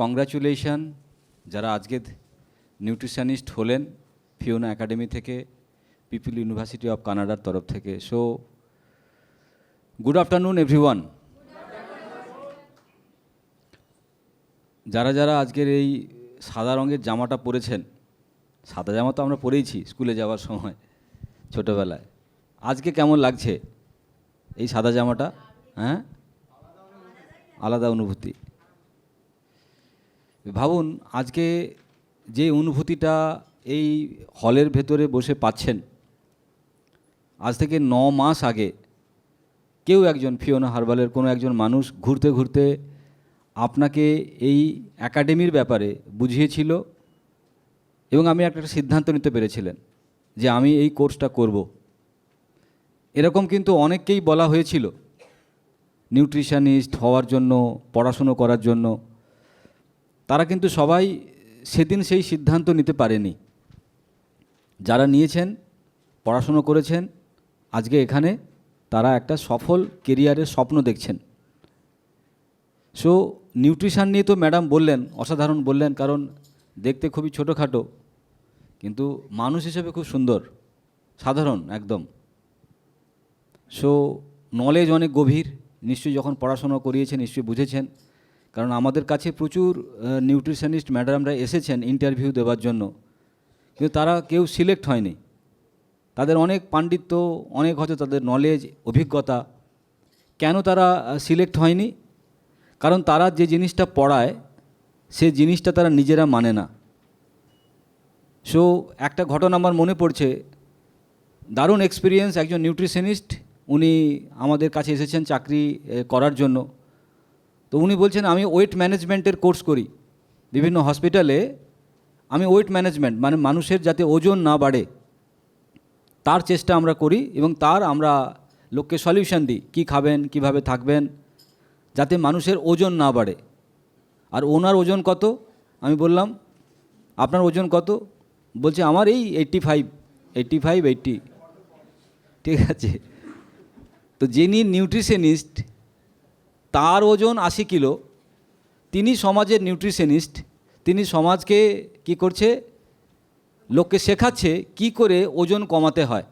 Congratulation যারা আজকে nutritionist হলেন ফিওনা একাডেমি থেকে পিপিল ইউনিভার্সিটি অফ কানাডার তরফ থেকে। সো গুড আফটারনুন এভরিওয়ান যারা যারা আজকের এই সাদা রঙের জামাটা পরেছেন, সাদা জামা তো আমরা পরেইছি স্কুলে যাওয়ার সময়, ছোটোবেলায়। আজকে কেমন লাগছে এই সাদা জামাটা? হ্যাঁ? আলাদা অনুভূতি। ভাবুন, আজকে যে অনুভূতিটা এই হলের ভেতরে বসে পাচ্ছেন, আজ থেকে ন মাস আগে কেউ একজন ফিওনা হারবালের কোনো একজন মানুষ ঘুরতে ঘুরতে আপনাকে এই একাডেমির ব্যাপারে বুঝিয়েছিল এবং আমি একটা সিদ্ধান্ত নিতে পেরেছিলেন যে আমি এই কোর্সটা করব। এরকম কিন্তু অনেককেই বলা হয়েছিল, নিউট্রিশনিস্ট হওয়ার জন্য, পড়াশুনো করার জন্য। তারা কিন্তু সবাই সেদিন সেই সিদ্ধান্ত নিতে পারেনি। যারা নিয়েছেন, পড়াশুনো করেছেন, আজকে এখানে তারা একটা সফল কেরিয়ারের স্বপ্ন দেখছেন। সো নিউট্রিশন নিয়ে তো ম্যাডাম বললেন, অসাধারণ বললেন, কারণ দেখতে খুবই ছোটোখাটো, কিন্তু মানুষ হিসেবে খুব সুন্দর, সাধারণ একদম। সো নলেজ অনেক গভীর, নিশ্চয়ই যখন পড়াশোনা করিয়েছেন, নিশ্চয়ই বুঝেছেন। কারণ আমাদের কাছে প্রচুর নিউট্রিশনিস্ট ম্যাডামরা এসেছেন ইন্টারভিউ দেওয়ার জন্য। কিন্তু তারা কেউ সিলেক্ট হয়নি। তাদের অনেক পাণ্ডিত্য, অনেক হয়তো তাদের নলেজ অভিজ্ঞতা। কেন তারা সিলেক্ট হয়নি? কারণ তারা যে জিনিসটা পড়ায়, সে জিনিসটা তারা নিজেরা মানে না। সো একটা ঘটনা আমার মনে পড়ছে। দারুণ এক্সপিরিয়েন্স একজন নিউট্রিশনিস্ট উনি আমাদের কাছে এসেছেন চাকরি করার জন্য। তো উনি বলছেন, আমি ওয়েট ম্যানেজমেন্টের কোর্স করি। বিভিন্ন হসপিটালে আমি ওয়েট ম্যানেজমেন্ট মানে মানুষের যাতে ওজন না বাড়ে, তার চেষ্টা আমরা করি এবং তার আমরা লোককে সলিউশন দিই, কী খাবেন, কীভাবে থাকবেন, যাতে মানুষের ওজন না বাড়ে। আর ওনার ওজন কত? আমি বললাম, আপনার ওজন কত? বলছে, আমার এই eighty five eighty five eighty ঠিক আছে। তো যিনি নিউট্রিশনিস্ট তার ওজন আশি কিলো। তিনি সমাজের নিউট্রিশনিস্ট। তিনি সমাজকে কি করছে? লোককে শেখাচ্ছে কি করে ওজন কমাতে হয়।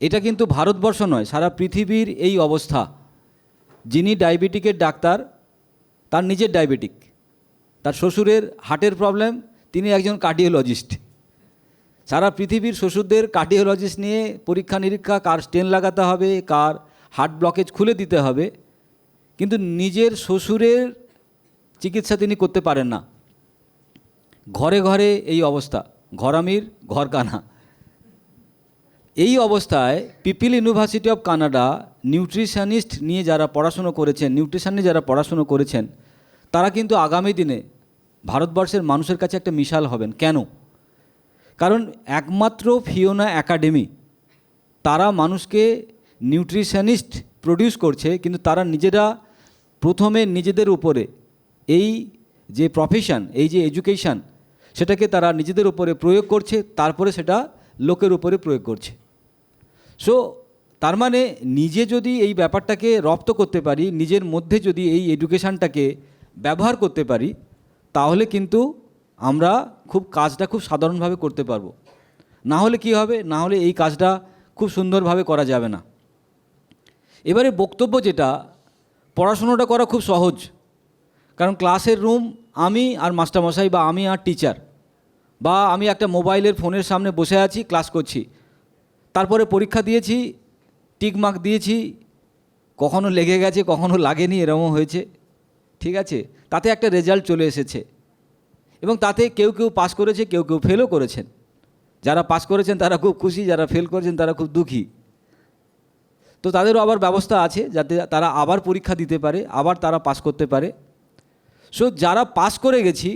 এটা কিন্তু ভারতবর্ষ নয়, সারা পৃথিবীর এই অবস্থা। যিনি ডায়াবেটিকের ডাক্তার, তার নিজের ডায়াবেটিক। তার শ্বশুরের হার্টের প্রবলেম, তিনি একজন কার্ডিওলজিস্ট। সারা পৃথিবীর শ্বশুরদের কার্ডিওলজিস্ট নিয়ে পরীক্ষা নিরীক্ষা কার স্টেন লাগাতে হবে, কার হার্ট ব্লকেজ খুলে দিতে হবে কিন্তু নিজের শ্বশুরের চিকিৎসা তিনি করতে পারেন না। ঘরে ঘরে এই অবস্থা ঘরামির ঘর কানা। এই অবস্থায় people university of Canada nutritionist নিয়ে যারা পড়াশুনো করেছেন, নিউট্রিশন নিয়ে যারা পড়াশুনো করেছেন, তারা কিন্তু আগামী দিনে ভারতবর্ষের মানুষের কাছে একটা মিশাল হবেন। কেন? কারণ একমাত্র ফিওনা একাডেমি, তারা মানুষকে নিউট্রিশনিস্ট প্রডিউস করছে, কিন্তু তারা নিজেরা প্রথমে নিজেদের উপরে এই যে প্রফেশন এই যে এডুকেশান সেটাকে তারা নিজেদের উপরে প্রয়োগ করছে, তারপরে সেটা লোকের উপরে প্রয়োগ করছে। সো তার মানে নিজে যদি এই ব্যাপারটাকে রপ্ত করতে পারি, নিজের মধ্যে যদি এই এডুকেশানটাকে ব্যবহার করতে পারি, তাহলে কিন্তু আমরা খুব কাজটা খুব সাধারণভাবে করতে পারব। না হলে কি হবে? না হলে এই কাজটা খুব সুন্দরভাবে করা যাবে না। এবারে বক্তব্য যেটা পড়াশুনোটা করা খুব সহজ। কারণ ক্লাসের রুম আমি আর মাস্টারমশাই বা আমি আর টিচার বা আমি একটা মোবাইলের ফোনের সামনে বসে আছি, ক্লাস করছি। তারপরে পরীক্ষা দিয়েছি, টিক মার্ক দিয়েছি, কখনো লেগে গেছে, কখনো লাগেনি এরকমও হয়েছে। ঠিক আছে? তাতে একটা রেজাল্ট চলে এসেছে। এবং তাতে কেউ কেউ পাস করেছে, কেউ কেউ ফেলও করেছেন। যারা পাস করেছেন তারা খুব খুশি, যারা ফেল করেছেন তারা খুব দুঃখী। তো তাদেরও আবার ব্যবস্থা আছে যাতে তারা আবার পরীক্ষা দিতে পারে, আবার তারা পাস করতে পারে। সো যারা পাস করে গেছি,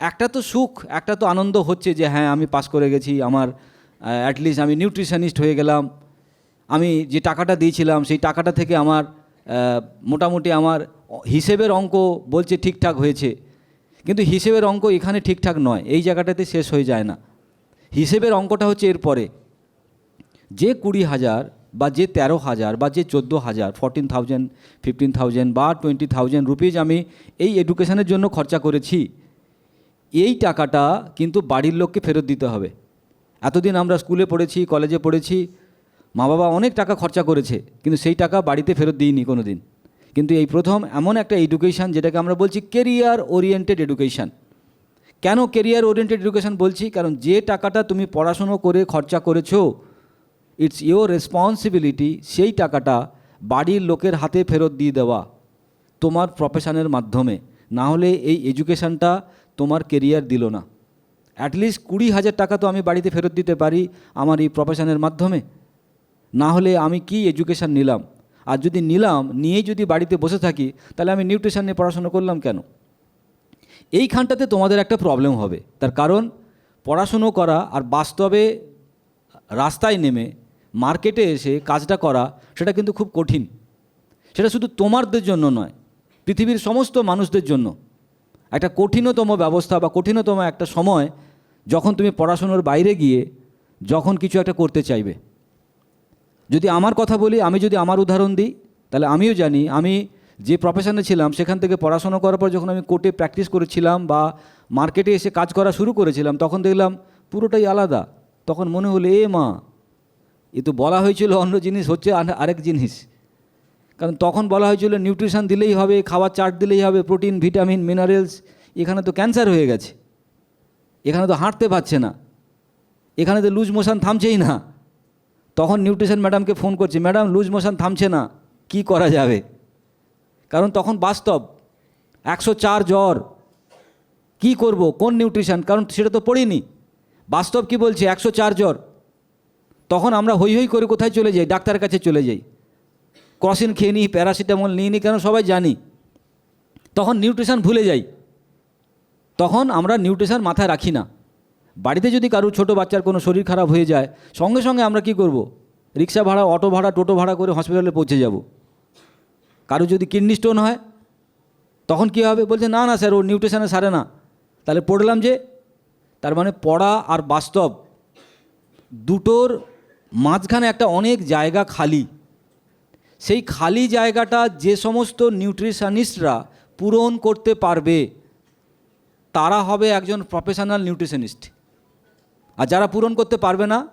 একটা তো সুখ, একটা তো আনন্দ হচ্ছে যে হ্যাঁ আমি পাস করে গেছি, আমার অ্যাটলিস্ট আমি নিউট্রিশনিস্ট হয়ে গেলাম। আমি যে টাকাটা দিয়েছিলাম, সেই টাকাটা থেকে আমার মোটামুটি আমার হিসেবের অঙ্ক বলছে ঠিকঠাক হয়েছে। কিন্তু হিসেবের অঙ্ক এখানে ঠিকঠাক নয়, এই জায়গাটাতে শেষ হয়ে যায় না। হিসেবের অঙ্কটা হচ্ছে এরপরে। যে কুড়ি হাজার বা যে তেরো হাজার বা যে চোদ্দ হাজার ফোরটিন থাউজেন্ড ফিফটিন থাউজেন্ড বা টোয়েন্টি থাউজেন্ড রুপিজ আমি এই এডুকেশানের জন্য খরচা করেছি, এই টাকাটা কিন্তু বাড়ির লোককে ফেরত দিতে হবে। এতদিন আমরা স্কুলে পড়েছি কলেজে পড়েছি, মা বাবা অনেক টাকা খরচা করেছে, কিন্তু সেই টাকা বাড়িতে ফেরত দিইনি কোনো দিন কিন্তু এই প্রথম এমন একটা এডুকেশান যেটাকে আমরা বলছি কেরিয়ার ওরিয়েন্টেড এডুকেশান কেন কেরিয়ার ওরিয়েন্টেড এডুকেশান বলছি? কারণ যে টাকাটা তুমি পড়াশুনো করে খরচা করেছ ইটস ইয়োর রেসপন্সিবিলিটি সেই টাকাটা বাড়ির লোকের হাতে ফেরত দিয়ে দেওয়া তোমার প্রফেশনের মাধ্যমে। না হলে এই এডুকেশানটা তোমার কেরিয়ার দিল না। অ্যাটলিস্ট কুড়ি হাজার টাকা তো আমি বাড়িতে ফেরত দিতে পারি আমার এই প্রফেশনের মাধ্যমে। না হলে আমি কি এডুকেশান নিলাম? আর যদি নিলাম, নিয়েই যদি বাড়িতে বসে থাকি, তাহলে আমি নিউট্রিশন নিয়ে পড়াশোনা করলাম কেন? এইখানটাতে তোমাদের একটা প্রবলেম হবে। তার কারণ, পড়াশুনো করা আর বাস্তবে রাস্তায় নেমে মার্কেটে এসে কাজটা করা সেটা কিন্তু খুব কঠিন। সেটা শুধু তোমারদের জন্য নয়, পৃথিবীর সমস্ত মানুষদের জন্য। একটা কঠিনতম ব্যবস্থা বা কঠিনতম একটা সময় যখন তুমি পড়াশুনোর বাইরে গিয়ে যখন কিছু একটা করতে চাইবে। যদি আমার কথা বলি, আমি যদি আমার উদাহরণ দিই, তাহলে আমিও জানি আমি যে প্রফেশনে ছিলাম, সেখান থেকে পড়াশোনা করার পর যখন আমি কোর্টে প্র্যাকটিস করেছিলাম বা মার্কেটে এসে কাজ করা শুরু করেছিলাম, তখন দেখলাম পুরোটাই আলাদা। তখন মনে হলো, এ মা এ তো বলা হয়েছিল অন্য জিনিস হচ্ছে আরেক জিনিস। কারণ তখন বলা হয়েছিল নিউট্রিশন দিলেই হবে, খাবার চার্ট দিলেই হবে, প্রোটিন, ভিটামিন, মিনারেলস, এখানে তো ক্যান্সার হয়ে গেছে। এখানে তো হাঁটতে পারছে না। এখানে তো লুজ মোশন থামছেই না। তখন নিউট্রিশন ম্যাডামকে ফোন করছি, ম্যাডাম, লুজ মোশন থামছে না, কি করা যাবে? কারণ তখন বাস্তব, একশো চার জ্বর। কী করব, কোন নিউট্রিশন? কারণ সেটা তো পড়িনি। বাস্তব কি বলছে? একশো চার জ্বর। তখন আমরা হই হই করে কোথায় চলে যাই? ডাক্তারের কাছে চলে যাই। ক্রসিন খেয়ে নিই, প্যারাসিটামল নিয়ে নিই কেন সবাই জানি। তখন নিউট্রিশান ভুলে যাই। তখন আমরা নিউট্রিশান মাথায় রাখি না। বাড়িতে যদি কারোর ছোটো বাচ্চার কোনো শরীর খারাপ হয়ে যায়, সঙ্গে সঙ্গে আমরা কি করব? রিক্সা ভাড়া, অটো ভাড়া, টোটো ভাড়া করে হসপিটালে পৌঁছে যাব। কারও যদি কিডনি স্টোন হয়, তখন কি হবে? বলছে, না না স্যার, ও নিউট্রিশানে সারে না। তাহলে পড়লাম যে, তার মানে পড়া আর বাস্তব দুটোর মাঝখানে একটা অনেক জায়গা খালি। সেই খালি জায়গাটা যে সমস্ত নিউট্রিশনিস্টরা পূরণ করতে পারবে, তারা হবে একজন প্রফেশনাল নিউট্রিশনিস্ট। আর যারা পূরণ করতে পারবে না,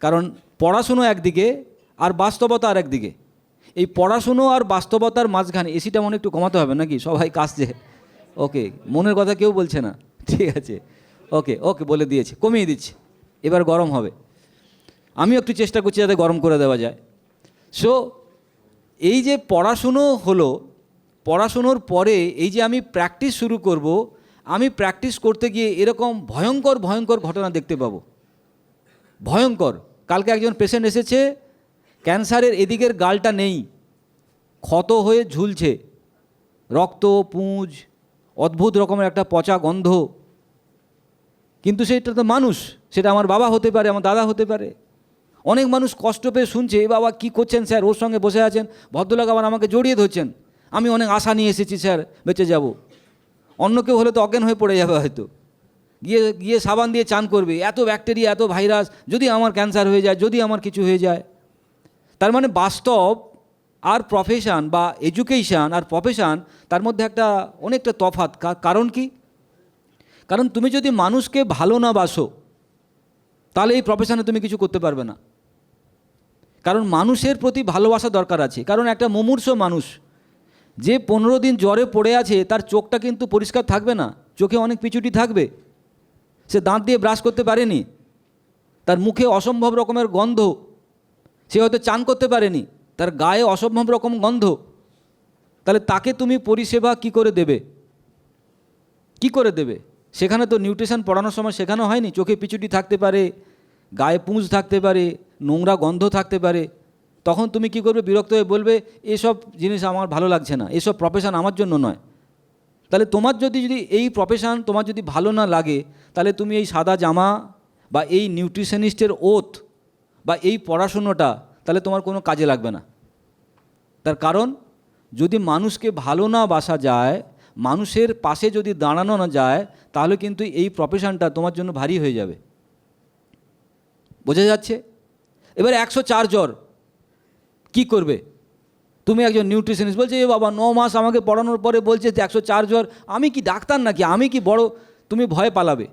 কারণ পড়াশুনো একদিকে আর বাস্তবতা আর একদিকে। এই পড়াশুনো আর বাস্তবতার মাঝখানে, এসিটা মনে একটু কমাতে হবে নাকি? সবাই কাশছে। ওকে, মনের কথা কেউ বলছে না। ঠিক আছে। ওকে ওকে, বলে দিয়েছে। কমিয়ে দিচ্ছে। এবার গরম হবে। আমিও একটু চেষ্টা করছি যাতে গরম করে দেওয়া যায়। সো এই যে পড়াশুনো হলো, পড়াশুনোর পরে এই যে আমি প্র্যাকটিস শুরু করব, আমি প্র্যাকটিস করতে গিয়ে এরকম ভয়ঙ্কর ভয়ঙ্কর ঘটনা দেখতে পাবো। ভয়ঙ্কর। কালকে একজন পেশেন্ট এসেছে ক্যান্সারের এদিকের গালটা নেই, ক্ষত হয়ে ঝুলছে, রক্ত, পুঁজ, অদ্ভুত রকমের একটা পচা গন্ধ। কিন্তু সেটা তো মানুষ, সেটা আমার বাবা হতে পারে, আমার দাদা হতে পারে। অনেক মানুষ কষ্ট পেয়ে শুনছে, এ বাবা কী করছেন স্যার? ওর সঙ্গে বসে আছেন? ভদ্রলোক আবার আমাকে জড়িয়ে ধরছেন। আমি অনেক আশা নিয়ে এসেছি স্যার, বেঁচে যাব। অন্য কেউ হলে তো অজ্ঞান হয়ে পড়ে যাবে হয়তো। গিয়ে গিয়ে সাবান দিয়ে চান করবে। এত ব্যাকটেরিয়া, এত ভাইরাস, যদি আমার ক্যান্সার হয়ে যায়, যদি আমার কিছু হয়ে যায়। তার মানে বাস্তব আর প্রফেশন বা এডুকেশান আর প্রফেশন তার মধ্যে একটা অনেকটা তফাৎ। কা- কারণ কি? কারণ তুমি যদি মানুষকে ভালো না বাসো, তাহলে এই প্রফেশনে তুমি কিছু করতে পারবে না। কারণ মানুষের প্রতি ভালোবাসা দরকার আছে। কারণ একটা মুমূর্ষ মানুষ, যে পনেরো দিন জ্বরে পড়ে আছে, তার চোখটা কিন্তু পরিষ্কার থাকবে না। চোখে অনেক পিছুটি থাকবে। সে দাঁত দিয়ে ব্রাশ করতে পারেনি। তার মুখে অসম্ভব রকমের গন্ধ। সে হয়তো চান করতে পারেনি। তার গায়ে অসম্ভব রকম গন্ধ। তাহলে তাকে তুমি পরিষেবা কি করে দেবে? কি করে দেবে? সেখানে তো নিউট্রিশন পড়ানোর সময় শেখানো হয়নি। চোখে পিছুটি থাকতে পারে, গায়ে পুঁজ থাকতে পারে নোংরা গন্ধ থাকতে পারে, তখন তুমি কি করবে? বিরক্ত হয়ে বলবে, এসব জিনিস আমার ভালো লাগছে না, এসব প্রফেশন আমার জন্য নয়। তাহলে তোমার যদি যদি এই প্রফেশন তোমার যদি ভালো না লাগে, তাহলে তুমি এই সাদা জামা বা এই নিউট্রিশনিস্টের ওত বা এই পড়াশুনোটা, তাহলে তোমার কোনো কাজে লাগবে না। তার কারণ, যদি মানুষকে ভালো না বাসা যায়, মানুষের পাশে যদি দাঁড়ানো না যায়, তাহলে কিন্তু এই প্রফেশনটা তোমার জন্য ভারী হয়ে যাবে। বোঝা যাচ্ছে? এবার একশো চার জ্বর, কি করবে? তুমি একজন নিউট্রিশনিস্ট বলছে, এ বাবা, ন মাস আমাকে পড়ানোর পরে বলছে যে একশো চার জ্বর, আমি কি ডাক্তার নাকি? আমি কি বড়, তুমি ভয় পালাবে।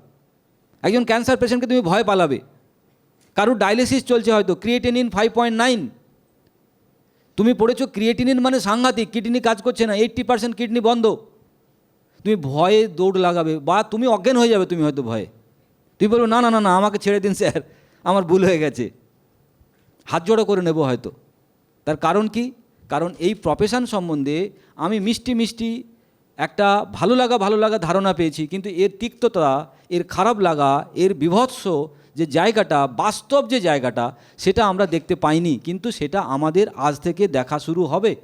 একজন ক্যান্সার পেশেন্টকে তুমি ভয় পালাবে। কারোর ডায়ালিসিস চলছে হয়তো, ক্রিয়েটিনিন ফাইভ পয়েন্ট নাইন। তুমি পড়েছো ক্রিয়েটিনিন মানে সাংঘাতিক, কিডনি কাজ করছে না, এইট্টি পার্সেন্ট কিডনি বন্ধ। তুমি ভয়ে দৌড় লাগাবে, বা তুমি অজ্ঞান হয়ে যাবে তুমি হয়তো ভয়ে। তুমি বলবে, না না না না, আমাকে ছেড়ে দিন স্যার, আমার ভুল হয়ে গেছে। হাত জোড়ো করে নেব হয়তো। তার কারণ কি? কারণ এই প্রফেশন সম্বন্ধে আমি মিষ্টি মিষ্টি একটা ভালো লাগা ভালো লাগা ধারণা পেয়েছি, কিন্তু এর তিক্ততা, এর খারাপ লাগা, এর বিভৎস যে জায়গাটা, বাস্তব যে জায়গাটা, সেটা আমরা দেখতে পাইনি, কিন্তু সেটা আমাদের আজ থেকে দেখা শুরু হবে।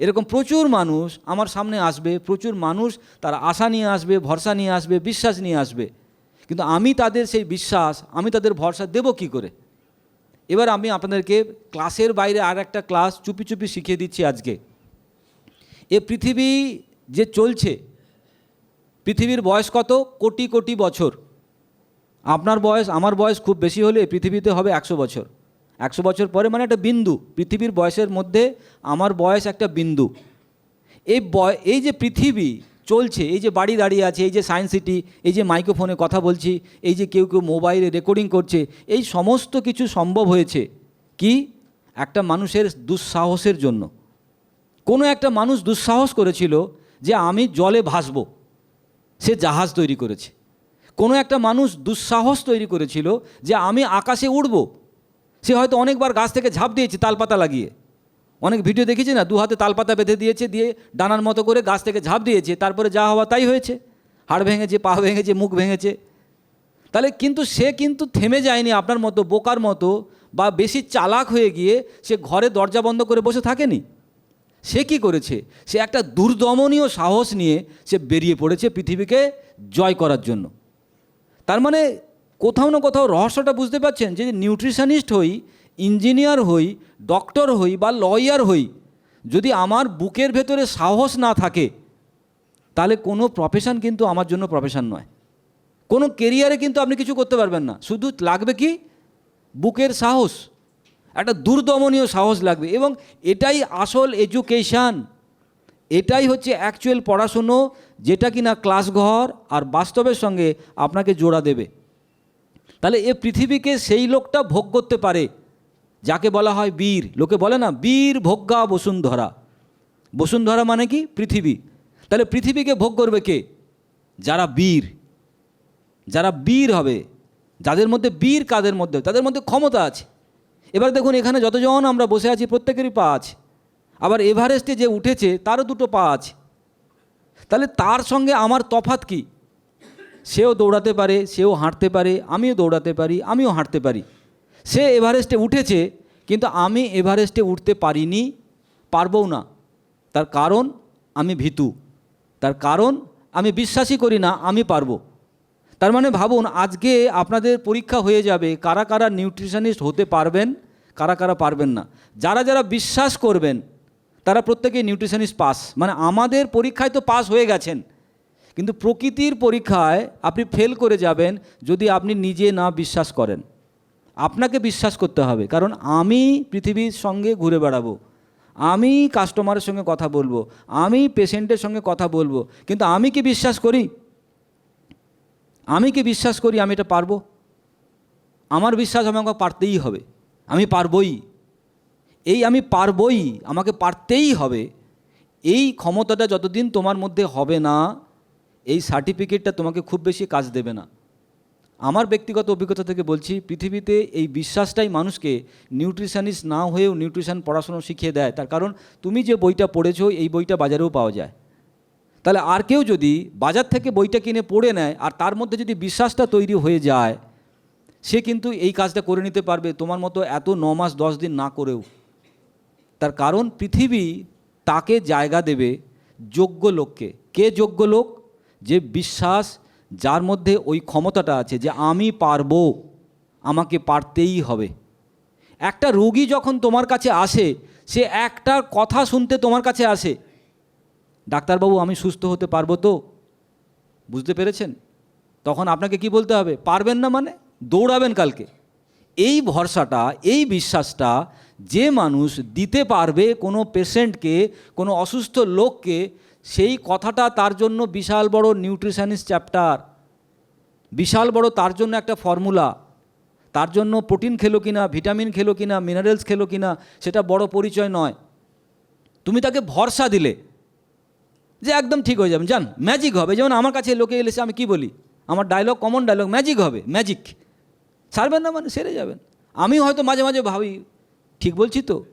এরকম প্রচুর মানুষ আমার সামনে আসবে, প্রচুর মানুষ তারা আশা নিয়ে আসবে, ভরসা নিয়ে আসবে, বিশ্বাস নিয়ে আসবে। কিন্তু আমি তাদের সেই বিশ্বাস, আমি তাদের ভরসা দেব কি করে? এবার আমি আপনাদেরকে ক্লাসের বাইরে আর একটা ক্লাস চুপি চুপি শিখিয়ে দিচ্ছি আজকে। এ পৃথিবী যে চলছে, পৃথিবীর বয়স কত? কোটি কোটি বছর। আপনার বয়স, আমার বয়স খুব বেশি হলে পৃথিবীতে হবে একশো বছর। একশো বছর পরে মানে একটা বিন্দু, পৃথিবীর বয়সের মধ্যে আমার বয়স একটা বিন্দু। এই বয়, এই যে পৃথিবী চলছে। এই যে বাড়ি দাঁড়িয়ে আছে, এই যে সায়েন্স সিটি, এই যে মাইক্রোফোনে কথা বলছি, এই যে কেউ কেউ মোবাইলে রেকর্ডিং করছে, এই সমস্ত কিছু সম্ভব হয়েছে কি? একটা মানুষের দুঃসাহসের জন্য। কোনো একটা মানুষ দুঃসাহস করেছিল যে আমি জলে ভাসবো। সে জাহাজ তৈরি করেছে। কোনো একটা মানুষ দুঃসাহস তৈরি করেছিল যে আমি আকাশে উড়ব। সে হয়তো অনেকবার গাছ থেকে ঝাঁপ দিয়েছে তালপাতা লাগিয়ে। অনেক ভিডিও দেখেছি না, দু হাতে তালপাতা বেঁধে দিয়েছে, দিয়ে ডানার মতো করে গাছ থেকে ঝাঁপ দিয়েছে, তারপরে যা হওয়া তাই হয়েছে। হাড় ভেঙেছে, পা ভেঙেছে, মুখ ভেঙেছে। তাহলে কিন্তু সে কিন্তু থেমে যায়নি আপনার মতো, বোকার মতো, বা বেশি চালাক হয়ে গিয়ে সে ঘরে দরজা বন্ধ করে বসে থাকেনি। সে কি করেছে? সে একটা দুর্দমনীয় সাহস নিয়ে সে বেরিয়ে পড়েছে পৃথিবীকে জয় করার জন্য। তার মানে কোথাও না কোথাও রহস্যটা বুঝতে পারছেন যে নিউট্রিশনিস্ট হই ইঞ্জিনিয়ার হই, ডক্টর হই বা লয়ার হই, যদি আমার বুকের ভেতরে সাহস না থাকে, তাহলে কোনো প্রফেশন কিন্তু আমার জন্য প্রফেশন নয়। কোনো কেরিয়ারে কিন্তু আপনি কিছু করতে পারবেন না। শুধু লাগবে কি? বুকের সাহস। একটা দুর্দমনীয় সাহস লাগবে। এবং এটাই আসল এডুকেশান এটাই হচ্ছে অ্যাকচুয়াল পড়াশুনো, যেটা কি না ক্লাসঘর আর বাস্তবের সঙ্গে আপনাকে জোড়া দেবে। তাহলে এ পৃথিবীকে সেই লোকটা ভোগ করতে পারে। যাকে বলা হয় বীর, লোকে বলে না, বীর ভোগ্যা বসুন্ধরা। বসুন্ধরা মানে কি? পৃথিবী। তাহলে পৃথিবীকে ভোগ করবে কে? যারা বীর। যারা বীর হবে, যাদের মধ্যে বীর কাদের মধ্যে? তাদের মধ্যে ক্ষমতা আছে। এবার দেখুন, এখানে যতজন আমরা বসে আছি, প্রত্যেকেরই পা আছে। আবার এভারেস্টে যে উঠেছে, তারও দুটো পা আছে। তাহলে তার সঙ্গে আমার তফাত কি? সেও দৌড়াতে পারে, সেও হাঁটতে পারে, আমিও দৌড়াতে পারি, আমিও হাঁটতে পারি। সে এভারেস্টে উঠেছে, কিন্তু আমি এভারেস্টে উঠতে পারিনি, পারবও না। তার কারণ আমি ভীতু। তার কারণ আমি বিশ্বাসই করি না, আমি পারব। তার মানে ভাবুন, আজকে আপনাদের পরীক্ষা হয়ে যাবে, কারা কারা নিউট্রিশনিস্ট হতে পারবেন, কারা কারা পারবেন না। যারা যারা বিশ্বাস করবেন, তারা প্রত্যেকেই নিউট্রিশনিস্ট পাস। মানে আমাদের পরীক্ষায় তো পাস হয়ে গেছেন। কিন্তু প্রকৃতির পরীক্ষায় আপনি ফেল করে যাবেন যদি আপনি নিজে না বিশ্বাস করেন। আপনাকে বিশ্বাস করতে হবে। কারণ আমি পৃথিবীর সঙ্গে ঘুরে বেড়াবো। আমি কাস্টমারের সঙ্গে কথা বলব। আমি পেশেন্টের সঙ্গে কথা বলব। কিন্তু আমি কি বিশ্বাস করি? আমি কি বিশ্বাস করি আমি এটা পারব? আমার বিশ্বাস আমাকে পারতেই হবে। আমি পারবই। এই আমি পারবই, আমাকে পারতেই হবে। এই ক্ষমতাটা যতদিন তোমার মধ্যে হবে না, এই সার্টিফিকেটটা তোমাকে খুব বেশি কাজ দেবে না। আমার ব্যক্তিগত অভিজ্ঞতা থেকে বলছি, পৃথিবীতে এই বিশ্বাসটাই মানুষকে নিউট্রিশনিস্ট না হয়েও নিউট্রিশন পড়াশুনো শিখিয়ে দেয়। তার কারণ, তুমি যে বইটা পড়েছো, এই বইটা বাজারেও পাওয়া যায়। তাহলে আর কেউ যদি বাজার থেকে বইটা কিনে পড়ে নেয়, আর তার মধ্যে যদি বিশ্বাসটা তৈরি হয়ে যায়, সে কিন্তু এই কাজটা করে নিতে পারবে তোমার মতো এত ন মাস, দশ দিন না করেও। তার কারণ, পৃথিবী তাকে জায়গা দেবে যোগ্য লোককে। কে যোগ্য লোক? যে বিশ্বাস যার মধ্যে ওই ক্ষমতাটা আছে যে আমি পারব, আমাকে পারতেই হবে। একটা রোগী যখন তোমার কাছে আসে, সে একটা কথা শুনতে তোমার কাছে আসে, ডাক্তারবাবু আমি সুস্থ হতে পারব তো? বুঝতে পেরেছেন? তখন আপনাকে কি বলতে হবে? পারবেন না মানে দৌড়াবেন কালকে। এই ভরসাটা, এই বিশ্বাসটা যে মানুষ দিতে পারবে কোনো পেশেন্টকে কোনো অসুস্থ লোককে সেই কথাটা তার জন্য বিশাল বড় নিউট্রিশনিস্ট চ্যাপ্টার। বিশাল বড় তার জন্য একটা ফর্মুলা। তার জন্য প্রোটিন খেলো কিনা, ভিটামিন খেলো কিনা, মিনারেলস খেলো কিনা, সেটা বড় পরিচয় নয়। তুমি তাকে ভরসা দিলে যে একদম ঠিক হয়ে যাবে। জান ম্যাজিক হবে। যেমন আমার কাছে লোকে এলেছে, আমি কি বলি? আমার ডায়লগ কমন ডায়লগ ম্যাজিক হবে ম্যাজিক সারবেন না মানে সেরে যাবেন। আমি হয়তো মাঝে মাঝে ভাবি, ঠিক বলছি তো?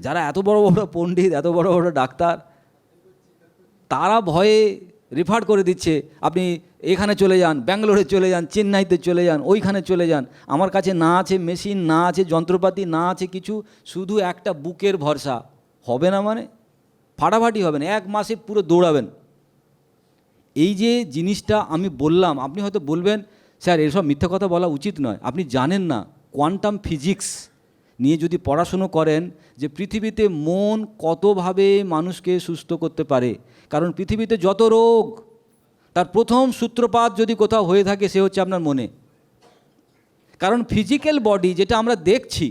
যারা এত বড় বড় পণ্ডিত, এত বড় বড় ডাক্তার, তারা ভয়ে রেফার করে দিচ্ছে, আপনি এখানে চলে যান, ব্যাঙ্গালোরে চলে যান, চেন্নাইতে চলে যান, ওইখানে চলে যান। আমার কাছে না আছে মেশিন না আছে যন্ত্রপাতি, না আছে কিছু, শুধু একটা বুকের ভরসা। হবে না মানে? ফাটাফাটি হবে না, এক মাসে পুরো দৌড়াবেন। এই যে জিনিসটা আমি বললাম, আপনি হয়তো বলবেন, স্যার, এসব মিথ্যা কথা বলা উচিত নয়। আপনি জানেন না কোয়ান্টাম ফিজিক্স নিয়ে যদি পড়াশুনো করেন যে পৃথিবীতে মন কতভাবে মানুষকে সুস্থ করতে পারে, কারণ পৃথিবীতে যত রোগ, তার প্রথম সূত্রপাত যদি কোথাও হয়ে থাকে সে হচ্ছে আপনার মনে। কারণ ফিজিক্যাল বডি যেটা আমরা দেখছি,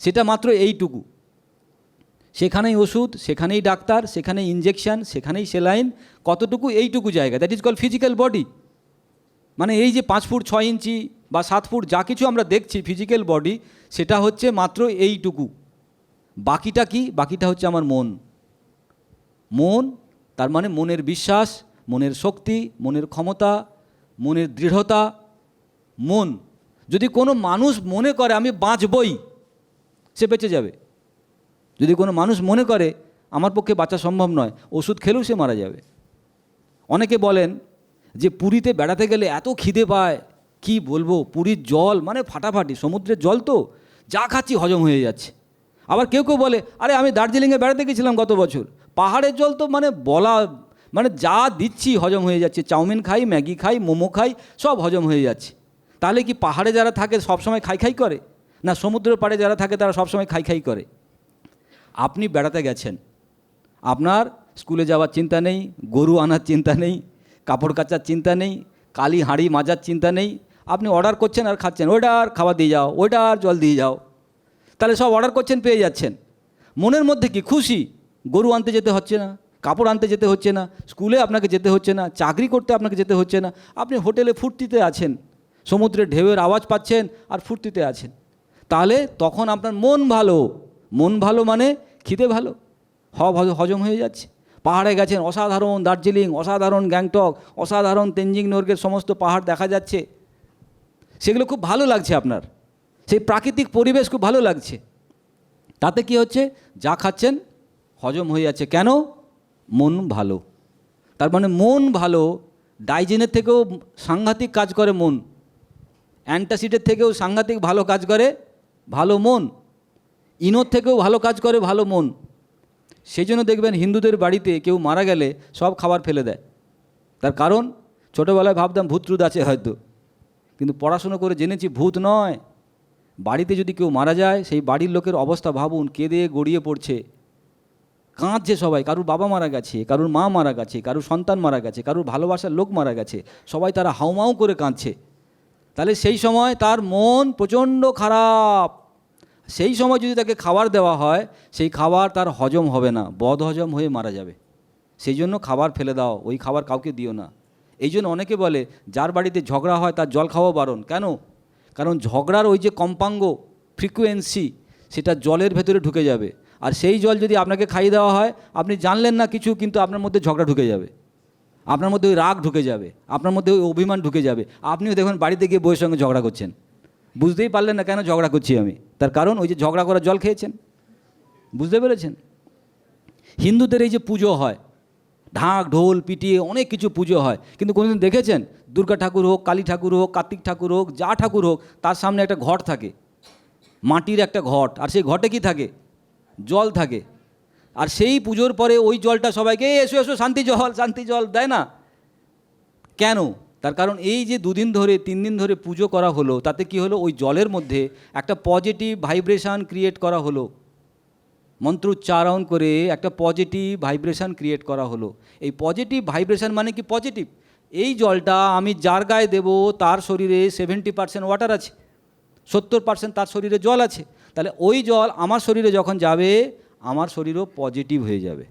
সেটা মাত্র এইটুকু। সেখানেই ওষুধ, সেখানেই ডাক্তার, সেখানেই ইঞ্জেকশন সেখানেই সেলাইন, কতটুকু এইটুকু জায়গা। That is call physical body মানে এই যে পাঁচ ফুট ছয় ইঞ্চি বা সাত ফুট যা কিছু আমরা দেখছি ফিজিক্যাল বডি সেটা হচ্ছে মাত্র এইটুকু। বাকিটা কি? বাকিটা হচ্ছে আমার মন। মন, তার মানে মনের বিশ্বাস, মনের শক্তি, মনের ক্ষমতা, মনের দৃঢ়তা, মন। যদি কোনো মানুষ মনে করে, আমি বাঁচবই, সে বেঁচে যাবে। যদি কোনো মানুষ মনে করে, আমার পক্ষে বাঁচা সম্ভব নয়, ওষুধ খেলেও সে মারা যাবে। অনেকে বলেন যে পুরীতে বেড়াতে গেলে এত খিদে পায়, কি বলব? পুরীর জল মানে ফাটাফাটি, সমুদ্রের জল তো, যা খাচ্ছি হজম হয়ে যাচ্ছে। আবার কেউ কেউ বলে, আরে আমি দার্জিলিংয়ে বেড়াতে গেছিলাম গত বছর। পাহাড়ের জল তো মানে বলা মানে যা দিচ্ছি হজম হয়ে যাচ্ছে। চাউমিন খাই, ম্যাগি খাই, মোমো খাই, সব হজম হয়ে যাচ্ছে। তাহলে কি পাহাড়ে যারা থাকে সবসময় খাই খাই করে? না সমুদ্রের পাড়ে যারা থাকে তারা সবসময় খাই খাই করে? আপনি বেড়াতে গেছেন। আপনার স্কুলে যাওয়ার চিন্তা নেই, গরু আনার চিন্তা নেই কাপড় কাচার চিন্তা নেই, কালি হাঁড়ি মাজার চিন্তা নেই, আপনি অর্ডার করছেন আর খাচ্ছেন ওইটার খাবার দিয়ে যাও ওইটার জল দিয়ে যাও। তাহলে সব অর্ডার করছেন, পেয়ে যাচ্ছেন। মনের মধ্যে কি খুশি? গরু আনতে যেতে হচ্ছে না, কাপড় আনতে যেতে হচ্ছে না, স্কুলে আপনাকে যেতে হচ্ছে না, চাকরি করতে আপনাকে যেতে হচ্ছে না, আপনি হোটেলে ফুর্তিতে আছেন, সমুদ্রের ঢেউয়ের আওয়াজ পাচ্ছেন আর ফুর্তিতে আছেন। তাহলে তখন আপনার মন ভালো। মন ভালো মানে খিদে ভালো হজম হয়ে যাচ্ছে। পাহাড়ে গেছেন, অসাধারণ দার্জিলিং, অসাধারণ গ্যাংটক, অসাধারণ তেঞ্জিং নোর্গের সমস্ত পাহাড় দেখা যাচ্ছে। সেগুলো খুব ভালো লাগছে আপনার। সেই প্রাকৃতিক পরিবেশ খুব ভালো লাগছে। তাতে কি হচ্ছে? যা খাচ্ছেন হজম হয়ে যাচ্ছে। কেন? মন ভালো। তার মানে মন ভালো, ডাইজেনের থেকেও সাংঘাতিক কাজ করে মন। অ্যান্টাসিডের থেকেও সাংঘাতিক ভালো কাজ করে ভালো মন। ইনোর থেকেও ভালো কাজ করে ভালো মন। সেই জন্য দেখবেন হিন্দুদের বাড়িতে কেউ মারা গেলে সব খাবার ফেলে দেয়। তার কারণ, ছোটোবেলায় ভাবতাম ভূতরুদ আছে হয়তো। কিন্তু পড়াশুনো করে জেনেছি ভূত নয়। বাড়িতে যদি কেউ মারা যায়, সেই বাড়ির লোকের অবস্থা ভাবুন, কেঁদে গড়িয়ে পড়ছে। কাঁদছে সবাই, কারুর বাবা মারা গেছে, কারুর মা মারা গেছে, কারুর সন্তান মারা গেছে, কারুর ভালোবাসার লোক মারা গেছে, সবাই তারা হাউমাউ করে কাঁদছে। তাহলে সেই সময় তার মন প্রচণ্ড খারাপ। সেই সময় যদি তাকে খাবার দেওয়া হয়, সেই খাবার তার হজম হবে না বদ হজম হয়ে মারা যাবে। সেই জন্য খাবার ফেলে দাও, ওই খাবার কাউকে দিও না। এই জন্য অনেকে বলে, যার বাড়িতে ঝগড়া হয় তার জল খাওয়া বারণ। কেন? কারণ ঝগড়ার ওই যে কম্পাঙ্গ ফ্রিকুয়েন্সি সেটা জলের ভেতরে ঢুকে যাবে। আর সেই জল যদি আপনাকে খাইয়ে দেওয়া হয়, আপনি জানলেন না কিছু, কিন্তু আপনার মধ্যে ঝগড়া ঢুকে যাবে। আপনার মধ্যে ওই রাগ ঢুকে যাবে, আপনার মধ্যে ওই অভিমান ঢুকে যাবে। আপনিও দেখুন, বাড়িতে গিয়ে বইয়ের সঙ্গে ঝগড়া করছেন। বুঝতেই পারলেন না কেন ঝগড়া করছি আমি। তার কারণ ওই যে ঝগড়া করার জল খেয়েছেন। বুঝতে পেরেছেন? হিন্দুদের এই যে পুজো হয়, ঢাক, ঢোল, পিটিয়ে অনেক কিছু পুজো হয়। কিন্তু কোনোদিন দেখেছেন? দুর্গা ঠাকুর হোক, কালী ঠাকুর হোক, কার্তিক ঠাকুর হোক, যা ঠাকুর হোক, তার সামনে একটা ঘট থাকে। মাটির একটা ঘট, আর সেই ঘটে কি থাকে? জল থাকে। আর সেই পুজোর পরে ওই জলটা সবাইকে এসো এসো, শান্তি জল শান্তি জল। দেয় না? কেন? তার কারণ এই যে দুদিন ধরে, তিন দিন ধরে পুজো করা হলো, তাতে কি হলো? ওই জলের মধ্যে একটা পজিটিভ ভাইব্রেশন ক্রিয়েট করা হলো। মন্ত্র উচ্চারণ করে একটা পজিটিভ ভাইব্রেশন ক্রিয়েট করা হলো। এই পজিটিভ ভাইব্রেশন মানে কি পজিটিভ এই জলটা আমি যার গায়ে দেবো, তার শরীরে সেভেন্টি পার্সেন্ট ওয়াটার আছে, সত্তর পার্সেন্ট তার শরীরে জল আছে। তাহলে ওই জল আমার শরীরে যখন যাবে, আমার শরীরও পজিটিভ হয়ে যাবে।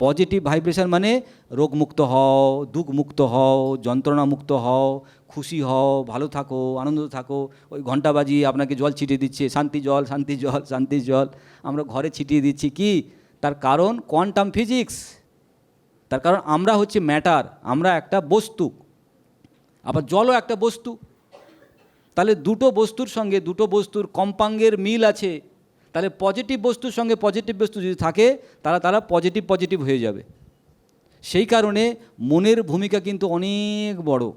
পজিটিভ ভাইব্রেশন মানে রোগমুক্ত হও, দুঃখমুক্ত হও, যন্ত্রণামুক্ত হও, খুশি হও, ভালো থাকো আনন্দ থাকো। ওই ঘণ্টা বাজিয়ে আপনাকে জল ছিটিয়ে দিচ্ছে, শান্তি জল শান্তি জল শান্তি জল। আমরা ঘরে ছিটিয়ে দিচ্ছি কি? তার কারণ কোয়ান্টাম ফিজিক্স তার কারণ আমরা হচ্ছে ম্যাটার আমরা একটা বস্তু। আবার জলও একটা বস্তু। তাহলে দুটো বস্তুর সঙ্গে, দুটো বস্তুর কম্পাঙ্গের মিল আছে। তাহলে পজিটিভ বস্তুর সঙ্গে পজিটিভ বস্তু যদি থাকে তারা তারা পজিটিভ পজিটিভ হয়ে যাবে। সেই কারণে মনের ভূমিকা কিন্তু অনেক বড়।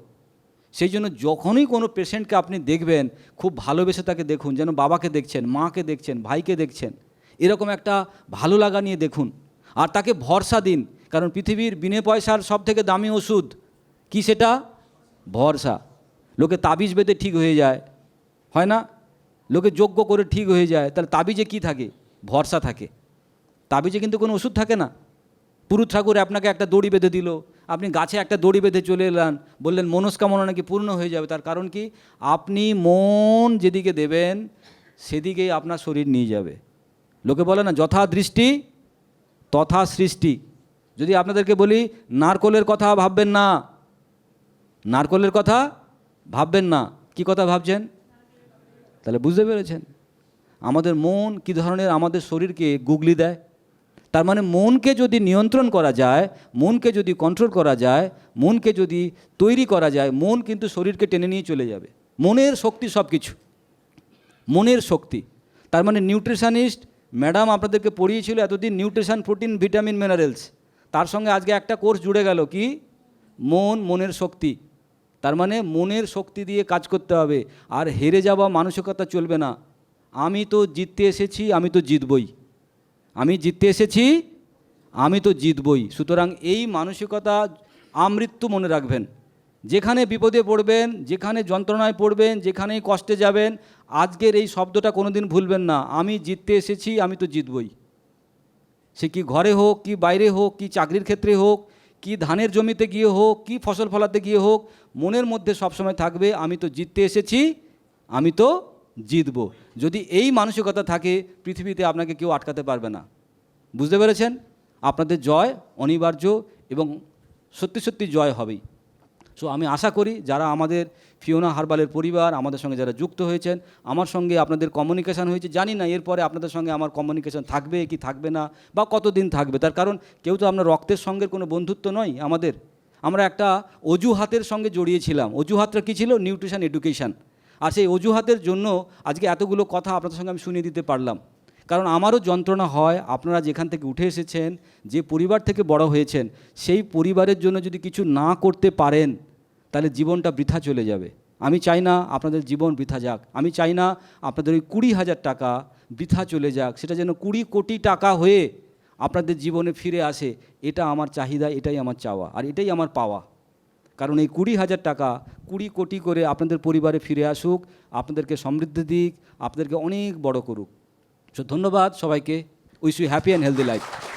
সেই জন্য যখনই কোনো পেশেন্টকে আপনি দেখবেন, খুব ভালোবেসে তাকে দেখুন, যেন বাবাকে দেখছেন, মাকে দেখছেন, ভাইকে দেখছেন, এরকম একটা ভালো লাগা নিয়ে দেখুন। আর তাকে ভরসা দিন, কারণ পৃথিবীর বিনে পয়সার সব থেকে দামি ওষুধ কি সেটা? ভরসা। লোকে তাবিজ বেঁধে ঠিক হয়ে যায়। হয় না? লোকে যোগ্য করে ঠিক হয়ে যায়, তাহলে তাবিজে কি থাকে? ভরসা থাকে। তাবিজে কিন্তু কোনো ওষুধ থাকে না। পুরুত ঠাকুর আপনাকে একটা দড়ি বেঁধে দিল, আপনি গাছে একটা দড়ি বেঁধে চলে এলেন, বললেন, মনস্কামনা নাকি পূর্ণ হয়ে যাবে। তার কারণ কি? আপনি মন যেদিকে দেবেন, সেদিকেই আপনার শরীর নিয়ে যাবে। লোকে বলে না, যথা দৃষ্টি, তথা সৃষ্টি। যদি আপনাদেরকে বলি, নারকলের কথা ভাববেন না। নারকলের কথা ভাববেন না। কি কথা ভাবছেন? তাহলে বুঝতে পেরেছেন? আমাদের মন কী ধরনের আমাদের শরীরকে গুগলি দেয়? তার মানে মনকে যদি নিয়ন্ত্রণ করা যায়, মনকে যদি কন্ট্রোল করা যায়, মনকে যদি তৈরি করা যায়, মন কিন্তু শরীরকে টেনে নিয়ে চলে যাবে। মনের শক্তি সব কিছু মনের শক্তি। তার মানে নিউট্রিশানিস্ট ম্যাডাম আপনাদেরকে পড়িয়েছিল এতদিন নিউট্রিশান প্রোটিন ভিটামিন মিনারেলস তার সঙ্গে আজকে একটা কোর্স জুড়ে গেল কি? মন, মনের শক্তি। তার মানে মনের শক্তি দিয়ে কাজ করতে হবে, আর হেরে যাওয়া মানসিকতা চলবে না। আমি তো জিততে এসেছি, আমি তো জিতবই। আমি জিততে এসেছি, আমি তো জিতবই। সুতরাং এই মানসিকতা আমৃত্যু মনে রাখবেন। যেখানে বিপদে পড়বেন, যেখানে যন্ত্রণায় পড়বেন, যেখানেই কষ্টে যাবেন, আজকের এই শব্দটা কোনোদিন ভুলবেন না। আমি জিততে এসেছি, আমি তো জিতবই। সে কি ঘরে হোক, কি বাইরে হোক, কি চাকরির ক্ষেত্রে হোক কি ধানের জমিতে গিয়ে হোক, কি ফসল ফলাতে গিয়ে হোক, মনের মধ্যে সবসময় থাকবে, আমি তো জিততে এসেছি, আমি তো জিতব। যদি এই মানসিকতা থাকে, পৃথিবীতে আপনাকে কেউ আটকাতে পারবে না। বুঝতে পেরেছেন? আপনাদের জয় অনিবার্য এবং সত্যি সত্যি জয় হবেই। সো আমি আশা করি যারা আমাদের ফিওনা হারবালের পরিবার, আমাদের সঙ্গে যারা যুক্ত হয়েছেন, আমার সঙ্গে আপনাদের কমিউনিকেশান হয়েছে, জানি না, এরপরে আপনাদের সঙ্গে আমার কমিউনিকেশান থাকবে কি থাকবে না, বা কতদিন থাকবে, তার কারণ কেউ তো আমরা রক্তের সঙ্গে কোনো বন্ধুত্ব নয় আমাদের। আমরা একটা অজুহাতের সঙ্গে জড়িয়েছিলাম। অজুহাতটা কী ছিল? নিউট্রিশন এডুকেশান আর সেই অজুহাতের জন্য আজকে এতগুলো কথা আপনাদের সঙ্গে আমি শুনিয়ে দিতে পারলাম। কারণ আমারও যন্ত্রণা হয়, আপনারা যেখান থেকে উঠে এসেছেন, যে পরিবার থেকে বড় হয়েছেন, সেই পরিবারের জন্য যদি কিছু না করতে পারেন তাহলে জীবনটা বৃথা চলে যাবে। আমি চাই না আপনাদের জীবন বৃথা যাক। আমি চাই না আপনাদের ওই কুড়ি হাজার টাকা বৃথা চলে যাক। সেটা যেন কুড়ি কোটি টাকা হয়ে আপনাদের জীবনে ফিরে আসে। এটা আমার চাহিদা, এটাই আমার চাওয়া আর এটাই আমার পাওয়া। কারণ এই কুড়ি হাজার টাকা, কুড়ি কোটি করে আপনাদের পরিবারে ফিরে আসুক, আপনাদেরকে সমৃদ্ধি দিক, আপনাদেরকে অনেক বড় করুক। সো ধন্যবাদ সবাইকে। Wish you happy and healthy life.